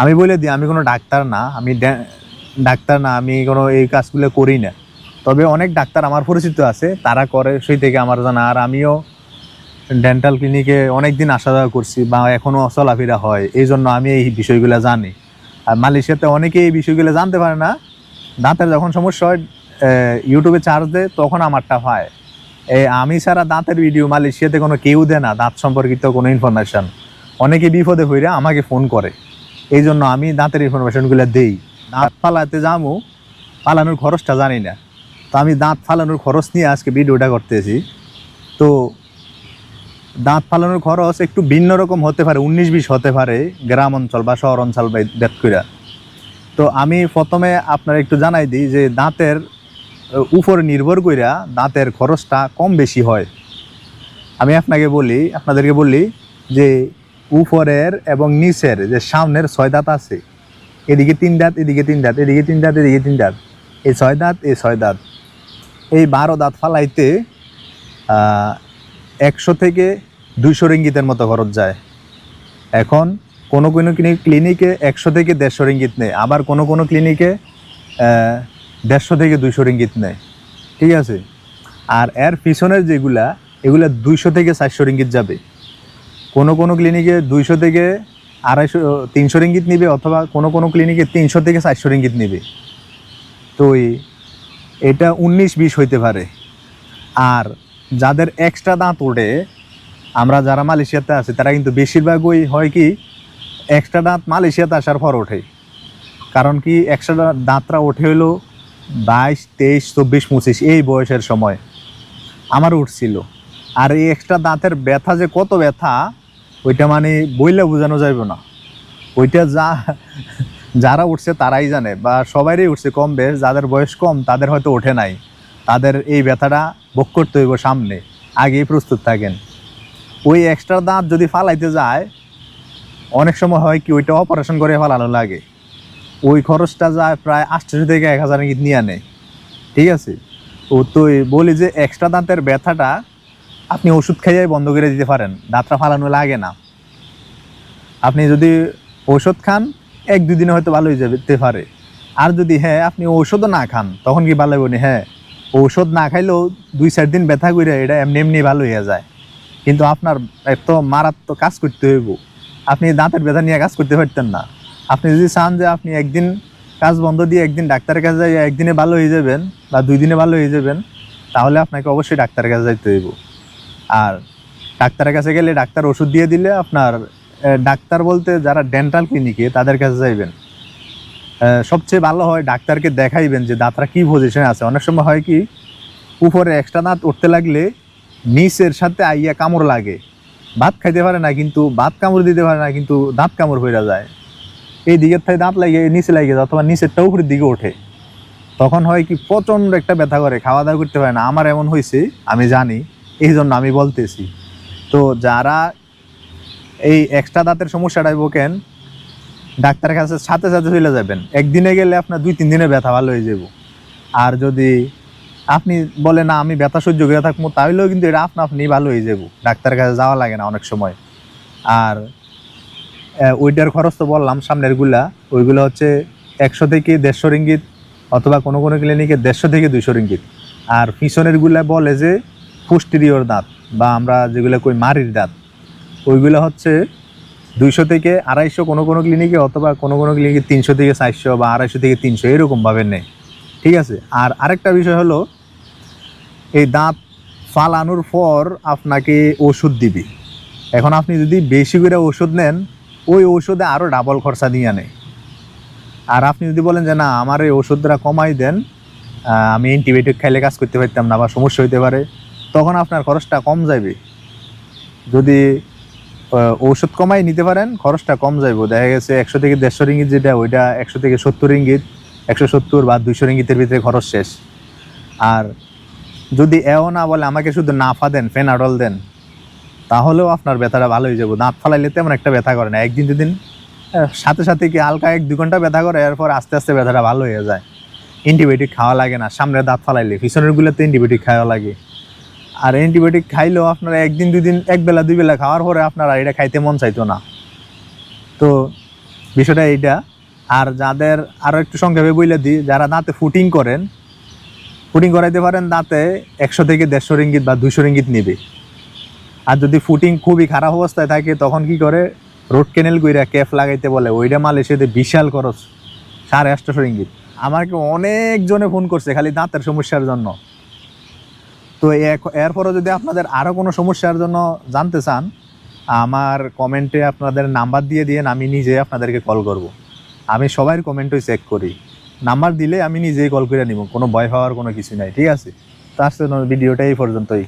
আমি বলে দিই, আমি কোনো ডাক্তার না, আমি ডাক্তার না, আমি কোনো এই কাজগুলো করি না। তবে অনেক ডাক্তার আমার পরিচিত আছে, তারা করে, সেই থেকে আমার জানা। আর আমিও ডেন্টাল ক্লিনিকে অনেক দিন আসা যাওয়া করছি বা এখনও চলাফেরা হয়, এই জন্য আমি এই বিষয়গুলো জানি। আর মালয়েশিয়াতে অনেকে এই বিষয়গুলো জানতে পারে না। দাঁতের যখন সমস্যা হয় ইউটিউবে চার্জ দেয়, তখন আমারটা হয়। এই আমি ছাড়া দাঁতের ভিডিও মালয়েশিয়াতে কোনো কেউ দেয় না, দাঁত সম্পর্কিত কোনো ইনফরমেশন অনেকে বিপদে হইরা আমাকে ফোন করে। এই জন্য আমি দাঁতের ইনফরমেশনগুলো দেই। দাঁত ফালাতে যাব ফালানোর খরচটা জানি না। তো আমি দাঁত ফালানোর খরচ নিয়ে আজকে ভিডিওটা করতেছি। তো দাঁত ফালানোর খরচ একটু ভিন্ন রকম হতে পারে, উনিশ বিশ হতে পারে, গ্রাম অঞ্চল বা শহর অঞ্চল বা বেদ কইরা। তো আমি প্রথমে আপনার একটু জানাই দিই যে দাঁতের উপরে নির্ভর কইরা দাঁতের খরচটা কম বেশি হয়। আমি আপনাকে বলি, আপনাদেরকে বলি যে উপরের এবং নিচের যে সামনের ছয় দাঁত আছে, এদিকে তিন দাঁত, এদিকে তিন দাঁত, এদিকে তিন দাঁত, এদিকে তিন দাঁত, এই ছয় দাঁত, এই ছয় দাঁত। এই বারো দাঁত ফালাইতে একশো থেকে দুইশো রিঙ্গিতের মতো খরচ যায়। এখন কোনো কোনো ক্লিনিকে একশো থেকে দেড়শো রিঙ্গিত নেয়, আবার কোনো কোনো ক্লিনিকে দেড়শো থেকে দুইশো রিঙ্গিত নেয়। ঠিক আছে? আর এর পিছনের যেগুলা, এগুলা দুইশো থেকে চারশো রিঙ্গিত যাবে। কোনো কোনো ক্লিনিকে দুইশো থেকে আড়াইশো, তিনশো রিঙ্গিত নিবে অথবা কোনো কোনো ক্লিনিকে তিনশো থেকে চারশো রিঙ্গিত নিবে। তো এটা উনিশ বিশ হইতে পারে। আর যাদের এক্সট্রা দাঁত ওঠে, আমরা যারা মালয়েশিয়াতে আছি, তারা কিন্তু বেশিরভাগই হয় কি এক্সট্রা দাঁত মালয়েশিয়াতে আসার পর ওঠে। কারণ কি এক্সট্রা দাঁতটা ওঠে হলো বাইশ, তেইশ, চব্বিশ, পঁচিশ, এই বয়সের সময়। আমার উঠছিল। আর এই এক্সট্রা দাঁতের ব্যথা যে কত ব্যথা ওইটা মানে বইলে বোঝানো যাইব না। ওইটা যা, যারা উঠছে তারাই জানে বা সবারই উঠছে কম বেশ, যাদের বয়স কম তাদের হয়তো ওঠে নাই। তাদের এই ব্যথাটা ভোগ করতে হইব সামনে, আগেই প্রস্তুত থাকেন। ওই এক্সট্রা দাঁত যদি ফালাইতে যায়, অনেক সময় হয় কি ওইটা অপারেশন করে ফালানো লাগে। ওই খরচটা যায় প্রায় আটশোশো থেকে এক হাজার নিয়ে নেয় ঠিক আছে? ও তো বলি যে এক্সট্রা দাঁতের ব্যথাটা আপনি ওষুধ খাইয়াই বন্ধ করে দিতে পারেন, দাঁতটা ফালানো লাগে না। আপনি যদি ওষুধ খান, এক দুই দিনে হয়তো ভালো হয়ে যেতে পারে। আর যদি হ্যাঁ আপনি ওষুধও না খান, তখন কি ভালো না? হ্যাঁ ঔষধ না খাইলেও দুই চার দিন ব্যথা করে এটা এমনি এমনি ভালো হয়ে যায়। কিন্তু আপনার এত মারাত্মক কাজ করতে হইব। আপনি দাঁতের ব্যথা নিয়ে কাজ করতে পারতেন না। আপনি যদি চান যে আপনি একদিন কাজ বন্ধ দিয়ে একদিন ডাক্তারের কাছে যাই একদিনে ভালো হয়ে যাবেন বা দুই দিনে ভালো হয়ে যাবেন, তাহলে আপনাকে অবশ্যই ডাক্তারের কাছে যাইতে হইব। আর ডাক্তারের কাছে গেলে ডাক্তার ওষুধ দিয়ে দিলে আপনার ডাক্তার বলতে যারা ডেন্টাল ক্লিনিকে তাদের কাছে যাইবেন। সবচেয়ে ভালো হয় ডাক্তারকে দেখাইবেন যে দাঁতরা কি পজিশনে আছে। অনেক সময় হয় কি, উপরে এক্সট্রা দাঁত উঠতে লাগলে নিচের সাথে আইয়া কামড় লাগে। ভাত খাইতে পারে না কিন্তু, ভাত কামড় দিতে পারে না কিন্তু দাঁত কামড় হয়ে যায়। এই দিকের থেকে দাঁত লাগে নিচে লাগে অথবা নিচেরটা উপরের দিকে ওঠে। তখন হয় কি প্রচণ্ড একটা ব্যথা করে খাওয়া দাওয়া করতে পারে না। আমার এমন হয়েছে আমি জানি। এই জন্য আমি বলতেছি। তো যারা এই এক্সট্রা দাঁতের সমস্যাটায় বোকেন, ডাক্তারের কাছে সাথে সাথে চলে যাবেন। একদিনে গেলে আপনার দুই, তিন দিনে ব্যথা ভালো হয়ে যাব। আর যদি আপনি বলে, না, আমি ব্যথা সহ্য করে থাকব, তাহলেও কিন্তু এটা আপনা আপনি ভালো হয়ে যাব। ডাক্তারের কাছে যাওয়া লাগে না অনেক সময়। আর ওইটার খরচ তো বললাম সামনেরগুলা ওইগুলো হচ্ছে একশো থেকে দেড়শো রিঙ্গিত অথবা কোনো কোনো ক্লিনিকে দেড়শো থেকে দুইশো রিঙ্গিত। আর পিছনেরগুলা বলে যে পুষ্টিরিয়র দাঁত বা আমরা যেগুলো কই মারির দাঁত, ওইগুলো হচ্ছে দুইশো থেকে আড়াইশো কোনো কোনো ক্লিনিকে অথবা কোনো কোনো ক্লিনিকে তিনশো থেকে চারশো বা আড়াইশো থেকে তিনশো এরকমভাবে নেয়। ঠিক আছে? আর আরেকটা বিষয় হলো, এই দাঁত ফালানোর পর আপনাকে ওষুধ দিবি। এখন আপনি যদি বেশি করে ওষুধ নেন, ওই ওষুধে আরও ডাবল খরচা দিয়ে আনে। আর আপনি যদি বলেন যে, না, আমার এই ওষুধটা কমাই দেন আমি অ্যান্টিবায়োটিক খাইলে কাজ করতে পারতাম না বা সমস্যা হইতে পারে তখন আপনার খরচটা কম যাবে যদি ঔষধ কমাই নিতে পারেন, খরচটা কম যাইব। দেখা গেছে একশো থেকে দেড়শো রিঙ্গিত যেটা, ওইটা একশো থেকে সত্তর রিঙ্গিত, একশো সত্তর বা দুইশো রিঙ্গিতের ভিতরে খরচ শেষ। আর যদি এও না বলে আমাকে শুধু নাফা দেন, ফেনাডল দেন, তাহলেও আপনার ব্যথাটা ভালো হয়ে যাব। দাঁত ফালাইলে তেমন একটা ব্যথা করে না। একদিন দুদিন সাথে সাথে কি হালকা এক দু ঘণ্টা ব্যথা করে, এরপর আস্তে আস্তে ব্যথাটা ভালো হয়ে যায়। অ্যান্টিবায়োটিক খাওয়া লাগে না। সামনে দাঁত ফালাইলে পিছনের গুলোতে অ্যান্টিবায়োটিক খাওয়া লাগে। আর অ্যান্টিবায়োটিক খাইলেও আপনারা একদিন দুই দিন এক বেলা, দুই বেলা খাওয়ার পরে আপনারা এটা খাইতে মন চাইতো না। তো বিষয়টা এইটা। আর যাদের আরও একটু সংক্ষেপে বইলে দিই, যারা দাঁতে ফুটিং করেন, ফুটিং করাইতে পারেন দাঁতে একশো থেকে দেড়শো রিঙ্গিত বা দুশো রিঙ্গিত নেবে। আর যদি ফুটিং খুবই খারাপ অবস্থায় থাকে, তখন কি করে? রোড ক্যানেল কইরা ক্যাফ লাগাইতে বলে, ওইটা মালয়েশিয়াতে বিশাল খরচ, সাড়ে আটশোশো রিঙ্গিত। আমাকে অনেকজনে ফোন করছে খালি দাঁতের সমস্যার জন্য। তো এরপরে যদি আপনাদের আরও কোনো সমস্যার জন্য জানতে চান, আমার কমেন্টে আপনাদের নাম্বার দিয়ে দিয়ে আমি নিজে আপনাদেরকে কল করব। আমি সবাই কমেন্টই চেক করি। নাম্বার দিলে আমি নিজেই কল করে নিব, কোনো ভয় হওয়ার কোনো কিছু নাই, ঠিক আছে? তার জন্য ভিডিওটা এই পর্যন্তই।